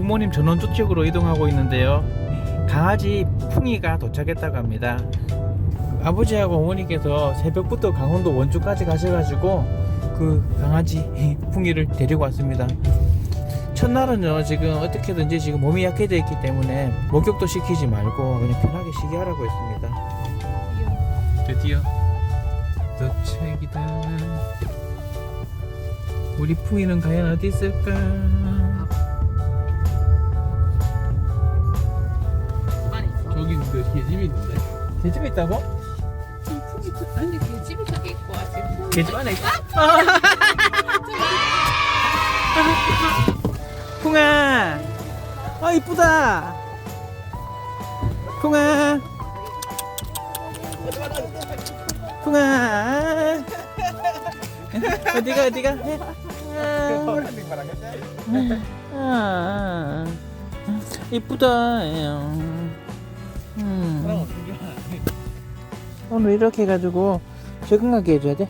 부모님 전원주 쪽으로 이동하고 있는데요. 강아지 풍이가 도착했다고 합니다. 아버지하고 어머니께서 새벽부터 강원도 원주까지 가셔가지고 그 강아지 풍이를 데리고 왔습니다. 첫날은요 지금 어떻게든지 지금 몸이 약해져 있기 때문에 목욕도 시키지 말고 그냥 편하게 쉬게 하라고 했습니다. 드디어 도착이다. 우리 풍이는 과연 어디 있을까? 개집에 있다고? 아니 그 집이 저기 있고 아직 개집 안에 있어? 풍아! 아 이쁘다! 풍아! 풍아! 어디가 어디가? 아, 이쁘다. 오늘 이렇게 해가지고 적응하게 해줘야 돼.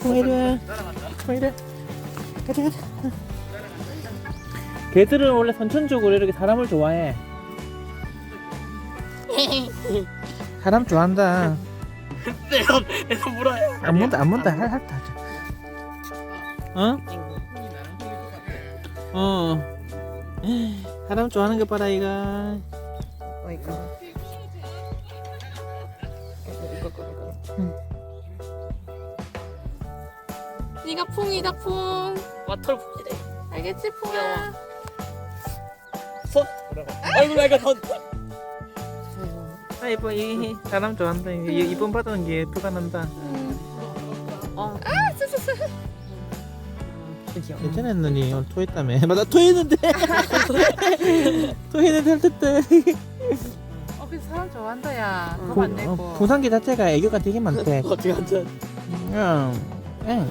풍아 이리 와. 가자 가자. 개들은 원래 선천적으로 이렇게 사람을 좋아해. 사람 좋아한다. 내가 내가 물어요. 안 문다 안 문다 할 할 다 하자. 어? 어. 사람 좋아하는 거 봐라 이거. 네가 풍이다 풍 와털 붙이래. 알겠지 풍아 손. 아이고 내가 던. 아 이뻐 이 사람 좋아한다. 이 이쁨 받은 게 표가 난다. 어. 아 쓰쓰쓰 괜찮았느니 오늘 토했다며. 맞아 토했는데. 토했는데 할 듯다. 어 그래서 사람 좋아한다 야 부- 겁안 내고 어, 부산기 자체가 애교가 되게 많대. 어떻게 앉아? 응. 응.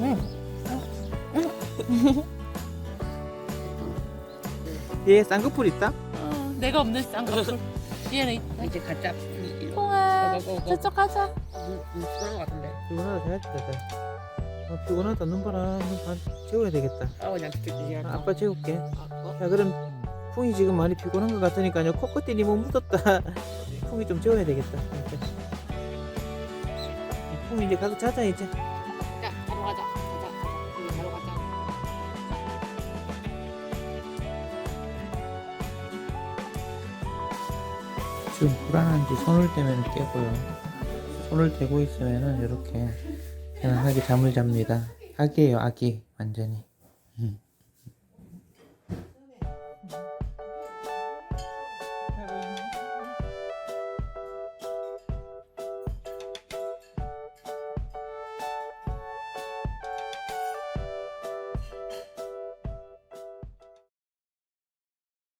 응. 얘 쌍꺼풀 있다? 어, 내가 없는 쌍꺼풀 얘는 있다 이제 가자. 풍아 고고고고. 저쪽 가자 그런 거 같은데. 피곤하다 돼야겠다. 아, 피곤하다 눈 봐라. 눈 봐. 재워야 되겠다. 아 그냥 듣기 아, 아빠 재울게. 어? 야 그럼 풍이 지금 많이 피곤한 것 같으니까요. 코끝이 뭐 묻었다. 풍이 좀 재워야 되겠다. 풍이 이제 가서 자자 이제. 자 바로 가자 바로 가자 지금 불안한지 손을 대면 깨고요. 손을 대고 있으면은 이렇게 편안하게 잠을 잡니다. 아기예요, 아기 완전히. 음.